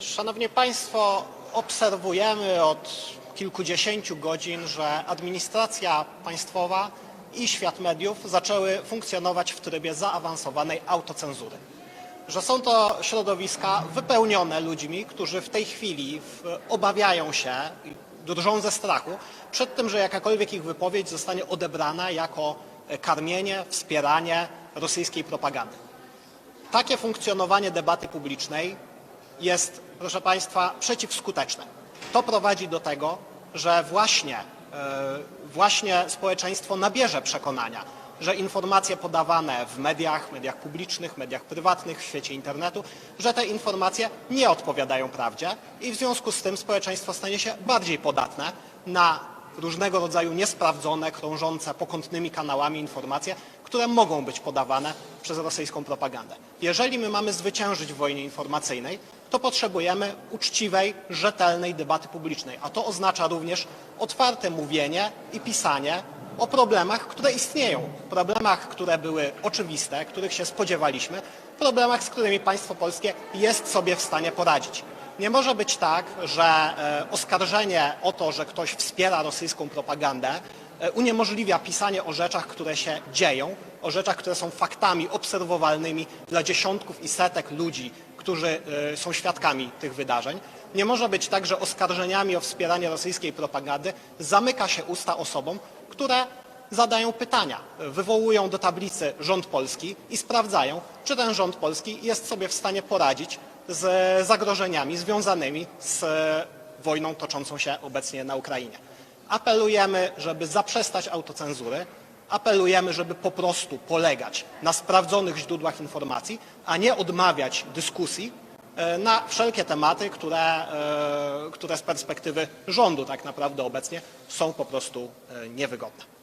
Szanowni Państwo, obserwujemy od kilkudziesięciu godzin, że administracja państwowa i świat mediów zaczęły funkcjonować w trybie zaawansowanej autocenzury. Że są to środowiska wypełnione ludźmi, którzy w tej chwili obawiają się, drżą ze strachu przed tym, że jakakolwiek ich wypowiedź zostanie odebrana jako karmienie, wspieranie rosyjskiej propagandy. Takie funkcjonowanie debaty publicznej jest, proszę Państwa, przeciwskuteczne. To prowadzi do tego, że właśnie, e, właśnie społeczeństwo nabierze przekonania, że informacje podawane w mediach, mediach publicznych, mediach prywatnych, w świecie internetu, że te informacje nie odpowiadają prawdzie i w związku z tym społeczeństwo stanie się bardziej podatne na różnego rodzaju niesprawdzone, krążące pokątnymi kanałami informacje, które mogą być podawane przez rosyjską propagandę. Jeżeli my mamy zwyciężyć w wojnie informacyjnej, to potrzebujemy uczciwej, rzetelnej debaty publicznej, a to oznacza również otwarte mówienie i pisanie o problemach, które istnieją, problemach, które były oczywiste, których się spodziewaliśmy, problemach, z którymi państwo polskie jest sobie w stanie poradzić. Nie może być tak, że e, oskarżenie o to, że ktoś wspiera rosyjską propagandę, e, uniemożliwia pisanie o rzeczach, które się dzieją, o rzeczach, które są faktami obserwowalnymi dla dziesiątków i setek ludzi, którzy e, są świadkami tych wydarzeń. Nie może być tak, że oskarżeniami o wspieranie rosyjskiej propagandy zamyka się usta osobom, które zadają pytania, wywołują do tablicy rząd polski i sprawdzają, czy ten rząd polski jest sobie w stanie poradzić z zagrożeniami związanymi z wojną toczącą się obecnie na Ukrainie. Apelujemy, żeby zaprzestać autocenzury, apelujemy, żeby po prostu polegać na sprawdzonych źródłach informacji, a nie odmawiać dyskusji e, na wszelkie tematy, które, e, które z perspektywy rządu tak naprawdę obecnie są po prostu e, niewygodne.